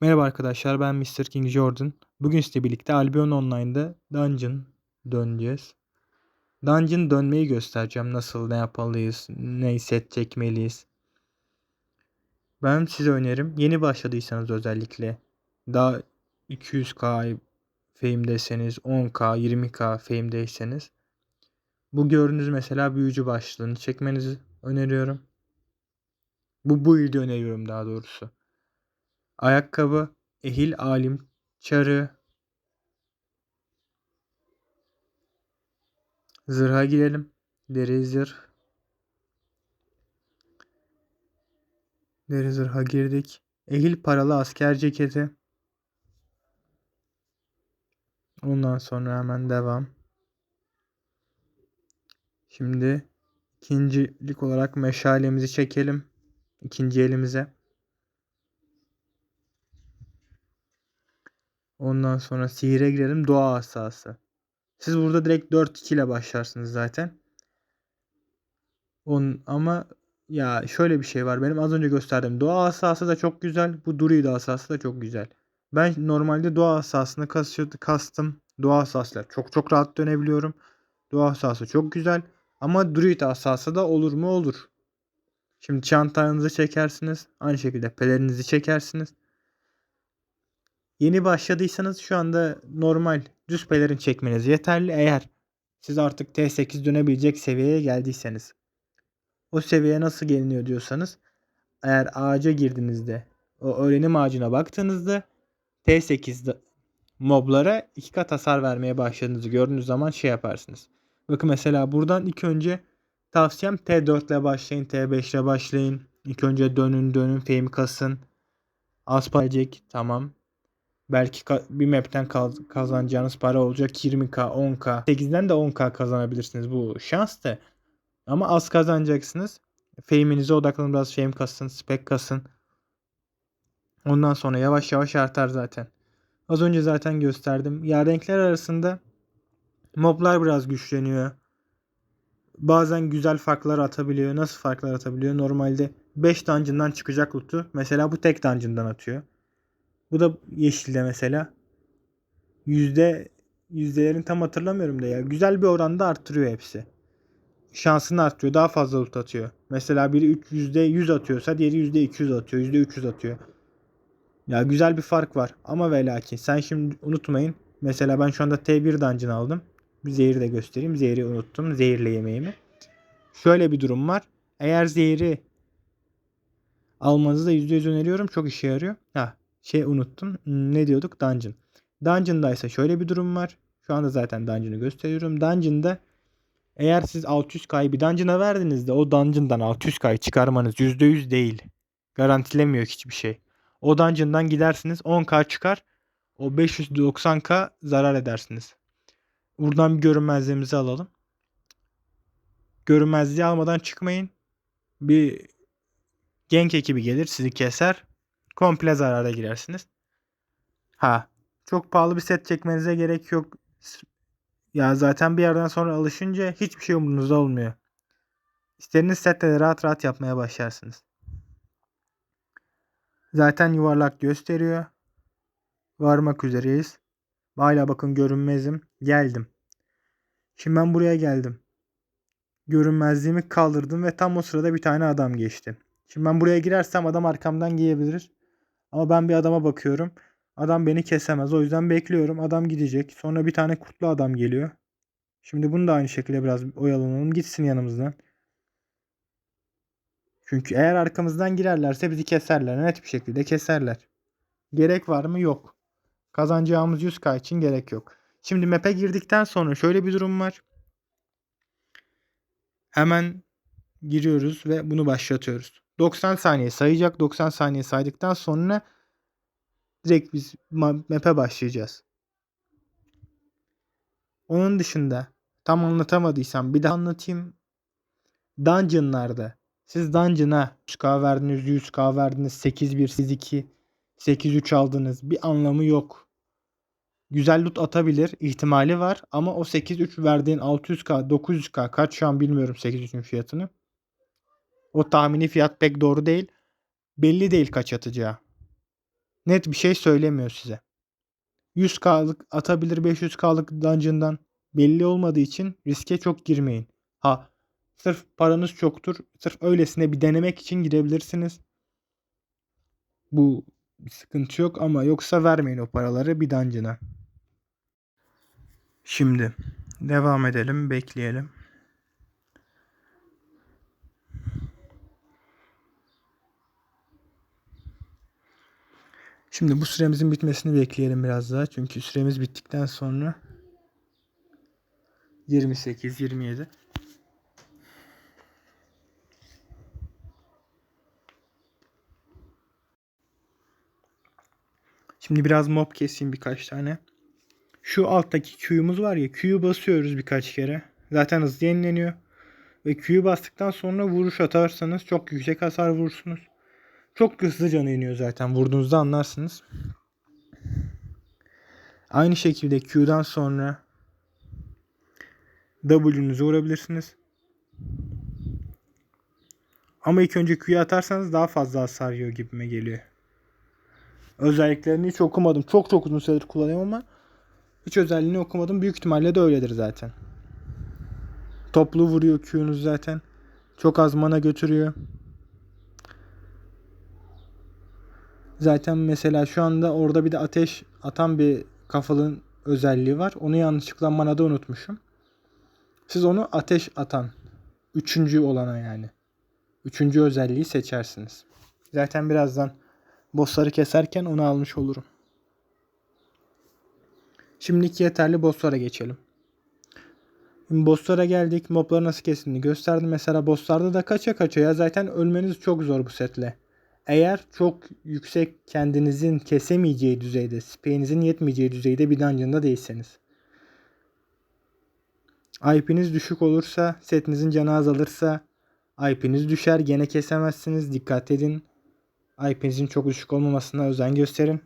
Merhaba arkadaşlar ben Mr. King Jordan. Bugün sizinle birlikte Albion Online'da Dungeon döneceğiz. Dungeon dönmeyi göstereceğim. Nasıl, ne yapmalıyız, ne set çekmeliyiz. Ben size önerim yeni başladıysanız özellikle daha 200k fame'deyseniz 10k 20k fame'deyseniz bu gördüğünüz mesela büyücü başlığını çekmenizi öneriyorum. Bu bu video öneriyorum daha doğrusu. Ayakkabı, ehil alim, çarı, zırha girelim. Deri zırh. Deri zırha girdik. Ehil paralı asker ceketi. Ondan sonra hemen devam. Şimdi ikincilik olarak meşalemizi çekelim. İkinci elimize. Ondan sonra sihire girelim. Doğa asası. Siz burada direkt 4-2 ile başlarsınız zaten. On, ama ya şöyle bir şey var. Benim az önce gösterdiğim doğa asası da çok güzel. Bu druid asası da çok güzel. Ben normalde doğa asasını kasıyordu, kastım. Doğa asasıyla çok çok rahat dönebiliyorum. Doğa asası çok güzel. Ama druid asası da olur mu olur. Şimdi çantanızı çekersiniz. Aynı şekilde pelerinizi çekersiniz. Yeni başladıysanız şu anda normal düz pelerin çekmeniz yeterli. Eğer siz artık T8 dönebilecek seviyeye geldiyseniz. O seviyeye nasıl geliniyor diyorsanız eğer ağaca girdiğinizde o öğrenim ağacına baktığınızda T8'de moblara iki kat hasar vermeye başladığınızı gördüğünüz zaman şey yaparsınız. Bakın mesela buradan ilk önce tavsiyem T4 ile başlayın, T5 ile başlayın. İlk önce dönün dönün, fame kasın. Aspalecek tamam. Belki bir map'ten kazanacağınız para olacak 20k, 10k. 8'den de 10k kazanabilirsiniz. Bu şans da. Ama az kazanacaksınız. Fame'inize odaklanın biraz fame kasın, spec kasın. Ondan sonra yavaş yavaş artar zaten. Az önce zaten gösterdim. Ya renkler arasında moblar biraz güçleniyor. Bazen güzel farklar atabiliyor. Nasıl farklar atabiliyor? Normalde 5 dungeon'dan çıkacak loot'u mesela bu tek dungeon'dan atıyor. Bu da yeşilde mesela. Yüzde yüzdelerini tam hatırlamıyorum da ya. Güzel bir oranda arttırıyor hepsi. Şansını arttırıyor. Daha fazla loot atıyor. Mesela biri 3 yüzde 100 atıyorsa diğeri yüzde 200 atıyor. Yüzde 300 atıyor. Ya güzel bir fark var. Ama ve lakin sen şimdi unutmayın. Mesela ben şu anda T1 dungeon aldım. Bir zehri de göstereyim. Zehri unuttum. Zehirle yemeğimi. Şöyle bir durum var. Eğer zehri almanızı da %100 öneriyorum. Çok işe yarıyor. Ha, şey unuttum. Ne diyorduk? Dungeon. Dungeon'da ise şöyle bir durum var. Şu anda zaten Dungeon'ı gösteriyorum. Dungeon'da eğer siz 600K'yı bir Dungeon'a verdiğinizde o Dungeon'dan 600K'yı çıkarmanız %100 değil. Garantilemiyor hiçbir şey. O Dungeon'dan gidersiniz 10K çıkar. O 590K zarar edersiniz. Buradan bir görünmezliğimizi alalım. Görünmezliği almadan çıkmayın. Bir genk ekibi gelir sizi keser komple zarara girersiniz. Ha çok pahalı bir set çekmenize gerek yok. Ya zaten bir yerden sonra alışınca hiçbir şey umurunuzda olmuyor. İstediğiniz sette de rahat rahat yapmaya başlarsınız. Zaten yuvarlak gösteriyor. Varmak üzereyiz. Hala bakın görünmezim. Geldim. Şimdi ben buraya geldim. Görünmezliğimi kaldırdım ve tam o sırada bir tane adam geçti. Şimdi ben buraya girersem adam arkamdan giyebilir. Ama ben bir adama bakıyorum. Adam beni kesemez. O yüzden bekliyorum. Adam gidecek. Sonra bir tane kurtlu adam geliyor. Şimdi bunu da aynı şekilde biraz oyalanalım. Gitsin yanımızdan. Çünkü eğer arkamızdan girerlerse bizi keserler. Net bir şekilde keserler. Gerek var mı? Yok. Kazanacağımız 100k için gerek yok. Şimdi map'e girdikten sonra şöyle bir durum var. Hemen giriyoruz ve bunu başlatıyoruz. 90 saniye sayacak. 90 saniye saydıktan sonra direkt biz map'e başlayacağız. Onun dışında tam anlatamadıysam bir daha anlatayım. Dungeon'larda siz Dungeon'a 100k verdiniz, 100k verdiniz, 8-1, siz 2, 8-3 aldınız. Bir anlamı yok. Güzel loot atabilir ihtimali var ama o 8-3 verdiğin 600k, 900k kaç şu an bilmiyorum 8-3'ün fiyatını. O tahmini fiyat pek doğru değil. Belli değil kaç atacağı. net bir şey söylemiyor size. 100k'lık atabilir 500k'lık dungeon'dan belli olmadığı için riske çok girmeyin. Ha sırf paranız çoktur. Sırf öylesine bir denemek için girebilirsiniz. Bu sıkıntı yok ama yoksa vermeyin o paraları bir dungeon'a. Şimdi devam edelim, bekleyelim. Şimdi bu süremizin bitmesini bekleyelim biraz daha. Çünkü süremiz bittikten sonra 28, 27. Şimdi biraz mob keseyim birkaç tane. Şu alttaki Q'yumuz var ya Q'yu basıyoruz birkaç kere. Zaten hızlı yenileniyor. Ve Q'yu bastıktan sonra vuruş atarsanız çok yüksek hasar vurursunuz. Çok hızlı canı iniyor zaten. Vurduğunuzda anlarsınız. Aynı şekilde Q'dan sonra W'nuzu vurabilirsiniz. Ama ilk önce Q'yu atarsanız daha fazla hasar yiyor gibime geliyor. Özelliklerini hiç okumadım. Çok çok uzun süredir kullanıyorum ama hiç özelliğini okumadım. Büyük ihtimalle de öyledir zaten. Toplu vuruyor Q'nuz zaten. Çok az mana götürüyor. Zaten mesela şu anda orada bir de ateş atan bir kafalın özelliği var. Onu yanlışlıkla manada unutmuşum. Siz onu ateş atan. Üçüncü olana yani. Üçüncü özelliği seçersiniz. Zaten birazdan bossları keserken onu almış olurum. Şimdiki yeterli bosslara geçelim. Şimdi bosslara geldik. Mobları nasıl kesildiğini gösterdim. Mesela bosslarda da kaça kaça ya zaten ölmeniz çok zor bu setle. Eğer çok yüksek kendinizin kesemeyeceği düzeyde, speğinizin yetmeyeceği düzeyde bir dungeon'da değilseniz. IP'niz düşük olursa, setinizin canı azalırsa IP'niz düşer. Gene kesemezsiniz. Dikkat edin. IP'nizin çok düşük olmamasına özen gösterin.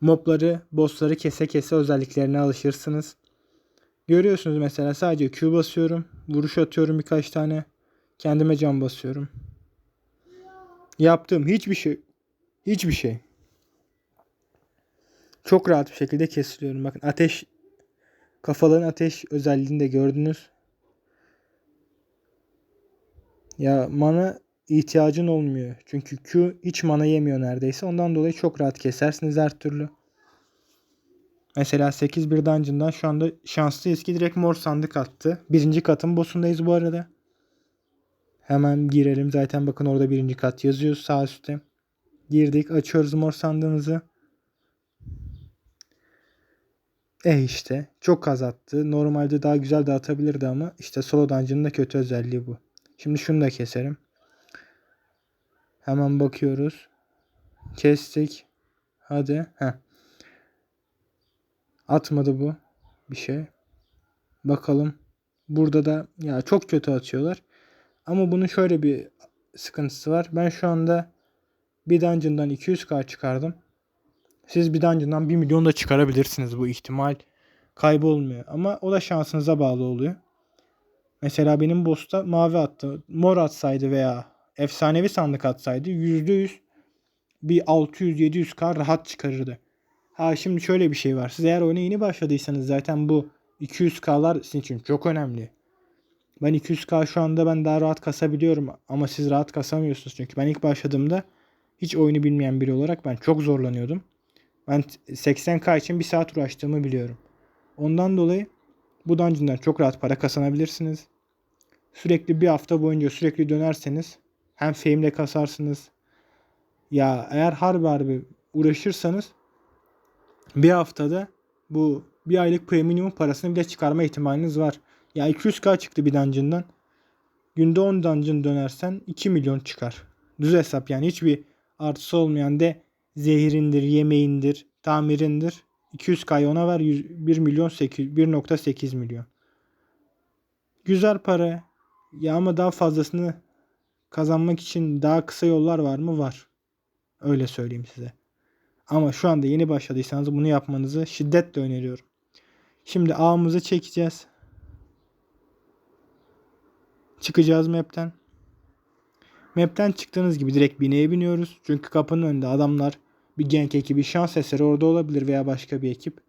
Mobları, bossları kese kese özelliklerine alışırsınız. Görüyorsunuz mesela sadece Q basıyorum. Vuruş atıyorum birkaç tane. Kendime can basıyorum. Yaptığım hiçbir şey hiçbir şey. Çok rahat bir şekilde kesiliyorum. Bakın ateş kafaların ateş özelliğini de gördünüz. Ya mana ihtiyacın olmuyor. Çünkü Q hiç mana yemiyor neredeyse. Ondan dolayı çok rahat kesersiniz her türlü. Mesela 8 bir dungeon'dan şu anda şanslıyız ki direkt mor sandık attı. Birinci katın boss'undayız bu arada. Hemen girelim. Zaten bakın orada birinci kat yazıyor sağ üstte. Girdik. Açıyoruz mor sandığımızı. E işte. Çok az attı. Normalde daha güzel dağıtabilirdi ama işte solo dungeon'ın da kötü özelliği bu. Şimdi şunu da keserim. Hemen bakıyoruz. Kestik. Hadi. Heh. Atmadı bu bir şey. Bakalım. Burada da ya çok kötü atıyorlar. Ama bunun şöyle bir sıkıntısı var. Ben şu anda bir dungeon'dan 200k çıkardım. Siz bir dungeon'dan 1 milyon da çıkarabilirsiniz. Bu ihtimal kaybolmuyor. Ama o da şansınıza bağlı oluyor. Mesela benim boss'ta mavi attı. Mor atsaydı veya efsanevi sandık atsaydı %100 bir 600-700k rahat çıkarırdı. Ha şimdi şöyle bir şey var. Siz eğer oyuna yeni başladıysanız zaten bu 200k'lar sizin için çok önemli. Ben 200k şu anda ben daha rahat kasabiliyorum ama siz rahat kasamıyorsunuz. Çünkü ben ilk başladığımda hiç oyunu bilmeyen biri olarak ben çok zorlanıyordum. Ben 80k için bir saat uğraştığımı biliyorum. Ondan dolayı bu dungeon'dan çok rahat para kazanabilirsiniz. Sürekli bir hafta boyunca sürekli dönerseniz hem fame'le kasarsınız. Ya eğer harbi harbi uğraşırsanız bir haftada bu bir aylık premium parasını bile çıkarma ihtimaliniz var. Ya 200k çıktı bir dungeon'dan. Günde 10 dungeon dönersen 2 milyon çıkar. Düz hesap yani hiçbir artısı olmayan de zehirindir, yemeğindir, tamirindir. 200k ona ver 1 milyon 8 1.8 milyon. Güzel para. Ya ama daha fazlasını kazanmak için daha kısa yollar var mı? Var. Öyle söyleyeyim size. Ama şu anda yeni başladıysanız bunu yapmanızı şiddetle öneriyorum. Şimdi ağımızı çekeceğiz. Çıkacağız map'ten. Map'ten çıktığınız gibi direkt bineye biniyoruz. Çünkü kapının önünde adamlar bir gank ekibi şans eseri orada olabilir veya başka bir ekip.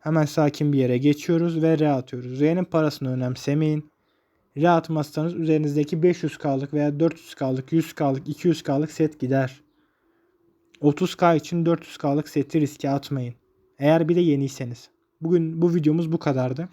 Hemen sakin bir yere geçiyoruz ve R atıyoruz. R'nin parasını önemsemeyin. R atmazsanız üzerinizdeki 500K'lık veya 400K'lık, 100K'lık, 200K'lık set gider. 30K için 400K'lık seti riske atmayın. Eğer bir de yeniyseniz. Bugün bu videomuz bu kadardı.